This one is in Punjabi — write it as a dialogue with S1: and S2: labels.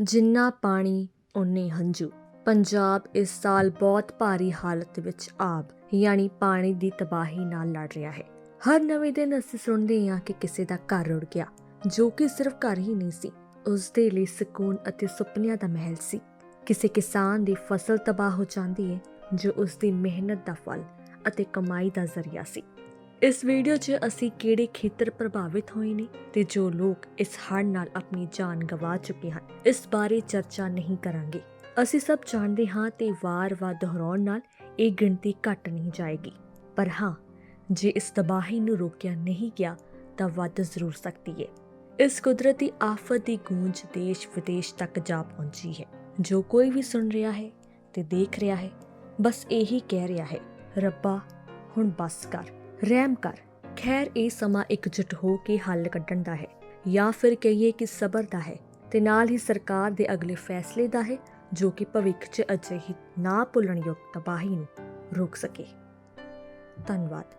S1: ਜਿੰਨਾ ਪਾਣੀ ਓਨੇ ਹੰਝੂ। ਪੰਜਾਬ ਇਸ ਸਾਲ ਬਹੁਤ ਭਾਰੀ ਹਾਲਤ ਵਿੱਚ ਆਬ, ਯਾਨੀ ਪਾਣੀ ਦੀ ਤਬਾਹੀ ਨਾਲ ਲੜ ਰਿਹਾ ਹੈ। ਹਰ ਨਵੇਂ ਦਿਨ ਅਸੀਂ ਸੁਣਦੇ ਹਾਂ ਕਿ ਕਿਸੇ ਦਾ ਘਰ ਰੁੜ ਗਿਆ, ਜੋ ਕਿ ਸਿਰਫ ਘਰ ਹੀ ਨਹੀਂ ਸੀ, ਉਸ ਦੇ ਲਈ ਸਕੂਨ ਅਤੇ ਸੁਪਨਿਆਂ ਦਾ ਮਹਿਲ ਸੀ। ਕਿਸੇ ਕਿਸਾਨ ਦੀ ਫਸਲ ਤਬਾਹ ਹੋ ਜਾਂਦੀ ਹੈ, ਜੋ ਉਸ ਦੀ ਮਿਹਨਤ ਦਾ ਫਲ ਅਤੇ ਕਮਾਈ ਦਾ ਜ਼ਰੀਆ ਸੀ। ਇਸ ਵੀਡੀਓ 'ਚ ਅਸੀਂ ਕਿਹੜੇ ਖੇਤਰ ਪ੍ਰਭਾਵਿਤ ਹੋਏ ਨੇ ਤੇ ਜੋ ਲੋਕ ਇਸ ਹੜ੍ਹ ਨਾਲ ਆਪਣੀ ਜਾਨ ਗਵਾ ਚੁੱਕੇ ਹਨ, ਇਸ ਬਾਰੇ ਚਰਚਾ ਨਹੀਂ ਕਰਾਂਗੇ। ਅਸੀਂ ਸਭ ਜਾਣਦੇ ਹਾਂ ਤੇ ਵਾਰ-ਵਾਰ ਦੁਹਰਾਉਣ ਨਾਲ ਇਹ ਗਿਣਤੀ ਘਟ ਨਹੀਂ ਜਾਏਗੀ। ਪਰ ਹਾਂ, ਜੇ ਇਸ ਤਬਾਹੀ ਨੂੰ ਰੋਕਿਆ ਨਹੀਂ ਗਿਆ, ਤਾਂ ਵੱਧ ਜ਼ਰੂਰ ਸਕਦੀ ਹੈ ਇਸ ਕੁਦਰਤੀ ਆਫਤ ਦੀ ਗੂੰਜ ਦੇਸ਼ ਵਿਦੇਸ਼ ਤੱਕ ਜਾ ਪਹੁੰਚੀ ਹੈ। ਜੋ ਕੋਈ ਵੀ ਸੁਣ ਰਿਹਾ ਹੈ ਤੇ ਦੇਖ ਰਿਹਾ ਹੈ, ਬਸ ਇਹੀ ਕਹਿ ਰਿਹਾ ਹੈ, ਰੱਬਾ, ਹੁਣ ਬਸ ਕਰ। ਰਹਿਮ ਕਰ। ਖੈਰ, ਇਹ ਸਮਾਂ ਇਕਜੁੱਟ ਹੋ ਕੇ ਹੱਲ ਕੱਢਣ ਦਾ ਹੈ ਜਾਂ ਫਿਰ ਕਹੀਏ ਕਿ ਸਬਰ ਦਾ ਹੈ ਤੇ ਨਾਲ ਹੀ ਸਰਕਾਰ ਦੇ ਅਗਲੇ ਫੈਸਲੇ ਦਾ ਹੈ, ਜੋ ਕਿ ਭਵਿੱਖ 'ਚ ਅਜਿਹੀ ਨਾ ਭੁੱਲਣਯੋਗ ਤਬਾਹੀ ਨੂੰ ਰੋਕ ਸਕੇ। ਧੰਨਵਾਦ।